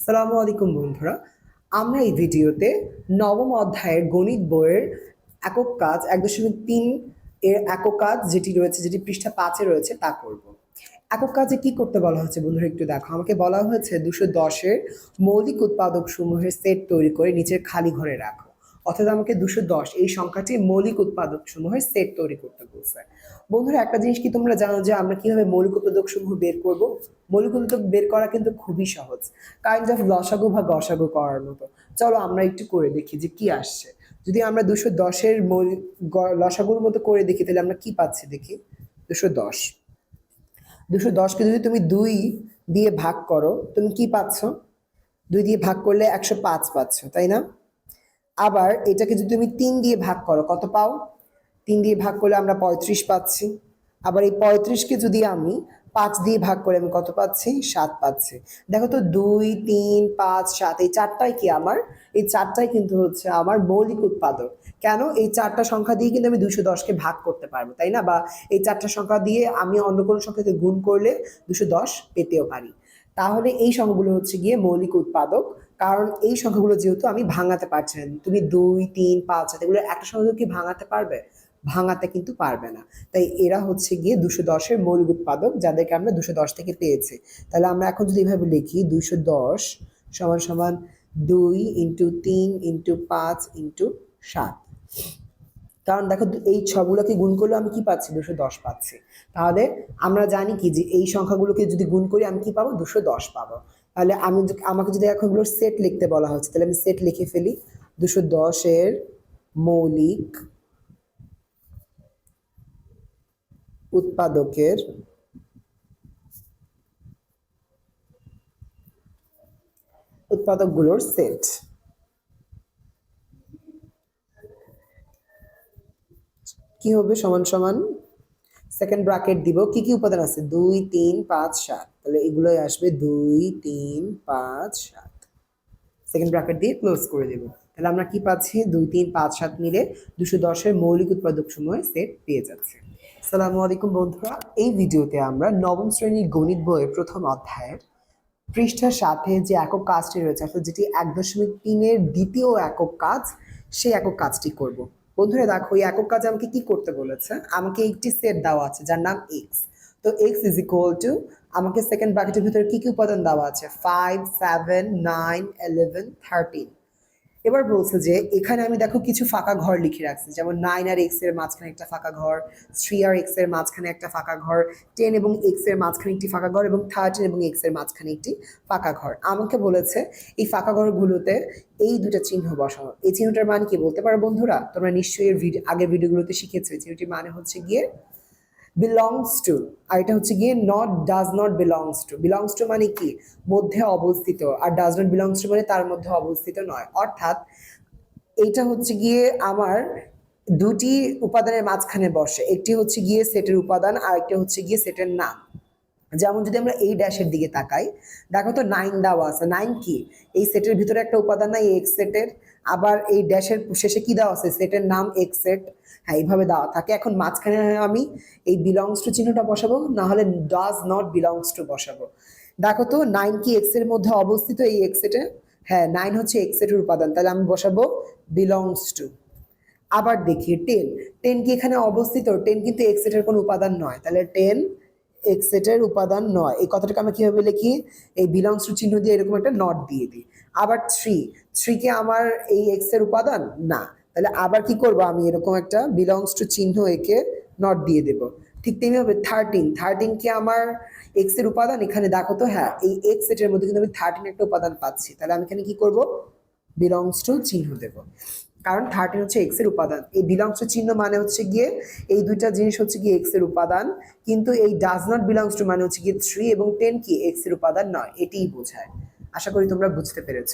সালামু আলাইকুম বন্ধুরা। আমরা এই ভিডিওতে নবম অধ্যায়ের গণিত বইয়ের একক কাজ, এক দশমিক তিন এর একক কাজ যেটি রয়েছে, যেটি পৃষ্ঠা পাঁচে রয়েছে, তা করব। একক কাজে কি করতে বলা হয়েছে বন্ধুরা একটু দেখো। আমাকে বলা হয়েছে দুশো দশের মৌলিক উৎপাদক সমূহের সেট তৈরি করে নিচের খালি ঘরে রাখো। অর্থাৎ আমাকে দুশো দশ। এই সংখ্যাটি মৌলিক উৎপাদক সমূহের সেট তৈরি করতে বলছে। বন্ধুরা, একটা জিনিস কি তোমরা জানো যে আমরা কীভাবে মৌলিক উৎপাদক সমূহ বের করব? মৌলিক উৎপাদক বের করা কিন্তু খুবই সহজ। কাইন্ড অফ লসাগু বা গসাগু করার মতো। চলো আমরা একটু করে দেখি যে কি আসছে। যদি আমরা দুশো দশের মৌলিক লসাগুর মতো করে দেখি, তাহলে আমরা কি পাচ্ছি দেখি? দুশো দশ। দুশো দশকে যদি তুমি দুই দিয়ে ভাগ করো, তুমি কি পাচ্ছ? দুই দিয়ে ভাগ করলে একশো পাঁচ পাচ্ছ, তাই না? আবার এটাকে যদি তুমি তিন দিয়ে ভাগ করো, কত পাও? তিন দিয়ে ভাগ করলে আমরা পঁয়ত্রিশ পাচ্ছি। আবার এই পঁয়ত্রিশকে যদি আমি পাঁচ দিয়ে ভাগ করে আমি কত পাচ্ছি? সাত পাচ্ছি। দেখো তো, দুই, তিন, পাঁচ, সাত, এই চারটাই কি আমার? এই চারটাই কিন্তু হচ্ছে আমার মৌলিক উৎপাদক। কেন? এই চারটা সংখ্যা দিয়ে কিন্তু আমি দুশো দশকে ভাগ করতে পারব, তাই না? বা এই চারটা সংখ্যা দিয়ে আমি অন্য কোনো সংখ্যাকে গুণ করলে দুশো দশ পেতেও পারি। তাহলে এই সংখ্যাগুলো হচ্ছে গিয়ে মৌলিক উৎপাদক। কারণ এই সংখ্যাগুলো যেহেতু আমি ভাঙাতে পারছি না। তুমি দুই, তিন, পাঁচ, সাত, এগুলো একটা সংখ্যা কি ভাঙাতে পারবে? ভাঙাতে কিন্তু পারবে না। তাই এরা হচ্ছে গিয়ে দুশো দশের মৌলিক উৎপাদক, যাদেরকে আমরা দুশো দশ থেকে পেয়েছি। তাহলে আমরা এখন যদি এইভাবে লিখি, দুশো দশ সমান সমান দুই ইন্টু তিন ইন্টু পাঁচ ইন্টু সাত। কারণ দেখো এই ছগুলোকে গুণ করলে আমি কি পাচ্ছি? দুশো দশ পাচ্ছি। তাহলে আমরা জানি কি যে এই সংখ্যাগুলোকে যদি গুণ করি, আমি কি পাবো? দুশো দশ পাবো। তাহলে আমি আমাকে যদি এখন এগুলোর সেট লিখতে বলা হচ্ছে, তাহলে আমি সেট লিখে ফেলি। দুশো দশের মৌলিক উৎপাদকের উৎপাদকগুলোর সেট কি হবে? সমান সমান সেকেন্ড ব্রাকেট দিব। কি কি উপাদান আছে? দুই, তিন, পাঁচ, সাত। তাহলে এগুলোই আসবে দুই, তিন, পাঁচ, সাত। সেকেন্ড ব্রাকেট দিয়ে ক্লোজ করে দেব। তাহলে আমরা কি পাচ্ছি? দুই, তিন, পাঁচ, সাত মিলে দুশো দশের মৌলিক উৎপাদক সময় সেট পেয়ে যাচ্ছে। সালামু আলাইকুম বন্ধুরা। এই ভিডিওতে আমরা নবম শ্রেণির গণিত বইয়ের প্রথম অধ্যায়ের পৃষ্ঠার সাথে যে একক কাজটি রয়েছে, অর্থাৎ যেটি এক দশমিক তিনের দ্বিতীয় একক কাজ, সেই একক কাজটি করব। বন্ধুরা, দেখো, এই একক কাজ আমাকে কি করতে বলেছে? আমাকে একটি সেট দেওয়া আছে, যার নাম এক্স তো এক্স ইজ ইকুয়াল টু আমাকে সেকেন্ড ব্র্যাকেটের ভিতরে কি কি উপাদান দেওয়া আছে? Five seven nine eleven thirteen এবার বলছে যে এখানে আমি দেখো কিছু ফাঁকা ঘর লিখে রাখছি। যেমন নাইন আর এক্সের মাঝখানে একটা ফাঁকা ঘর থ্রি আর এক্সের মাঝখানে একটা ফাঁকা ঘর টেন এবং এক্সের মাঝখানে একটি ফাঁকা ঘর এবং থার্টিন এবং এক্সের মাঝখানে একটি ফাঁকা ঘর। আমাকে বলেছে এই ফাঁকা ঘরগুলোতে এই দুটো চিহ্ন বসানো। এই চিহ্নটার মানে কি বলতে পারো বন্ধুরা? তোমরা নিশ্চয়ই ভিডিও আগের ভিডিওগুলোতে শিখেছো। এই চিহ্নটির মানে হচ্ছে গিয়ে বিলংস টু আর এটা হচ্ছে গিয়ে not does not belongs to belongs to মানে কি? মধ্যে অবস্থিত, আর ডাজ নট বিলংস টু মানে তার মধ্যে অবস্থিত নয়। অর্থাৎ এইটা হচ্ছে গিয়ে আমার দুটি উপাদানের মাঝখানে বসে, একটি হচ্ছে গিয়ে সেটের উপাদান আর একটা হচ্ছে গিয়ে সেটের নাম। যেমন যদি আমরা এই ড্যাশের দিকে তাকাই, দেখো তো নাইন দেওয়া আছে। নাইন কি? এই সেটের ভিতরে একটা উপাদান নাই এক্স সেটের আবার এই ড্যাশের শেষে কি দেওয়া আছে? সেটের নাম এক্স সেট হ্যাঁ এইভাবে দেওয়া থাকে। এখন মাঝখানে আমি এই বিলংস টু চিহ্নটা বসাবো, না হলে ডাজ নট বিলংস টু বসাবো। দেখো তো নাইন কি এক্সের মধ্যে অবস্থিত এই এক্স সেটে হ্যাঁ নাইন হচ্ছে এক্স সেটের উপাদান। তাহলে আমি বসাবো বিলংস টু আবার দেখি টেন টেন কি এখানে অবস্থিত? টেন কিন্তু এক্স সেটের কোনো উপাদান নয়। তাহলে টেন এক্স সেটের উপাদান নয়। এই কথাটাকে আমরা কীভাবে লিখি? এই বিলংস টু চিহ্ন দিয়ে এরকম একটা নট দিয়ে দিই। আবার থ্রি থ্রি কি আমার এই এক্সের উপাদান? না। তাহলে আবার কি করব আমি? এরকম একটা বিলংস টু চিহ্ন একে নট দিয়ে দেব। ঠিক তেমনিভাবে থার্টিন থার্টিন কি আমার এক্সের উপাদান? এখানে দেখো তো হ্যাঁ এই এক্স সেটের মধ্যে কিন্তু আমি থার্টিন একটা উপাদান পাচ্ছি। তাহলে আমি এখানে কি করব? বিলংস টু চিহ্ন দেব। কারণ থার্টিন হচ্ছে এক্সের উপাদান। এই বিলংস টু চিহ্ন মানে হচ্ছে গিয়ে এই দুইটা জিনিস হচ্ছে গিয়ে এক্সের উপাদান, কিন্তু এই ডাজ নট বিলংস টু মানে হচ্ছে গিয়ে থ্রি এবং টেন কি এক্সের উপাদান নয়, এটিই বোঝায়। আশা করি তোমরা বুঝতে পেরেছ।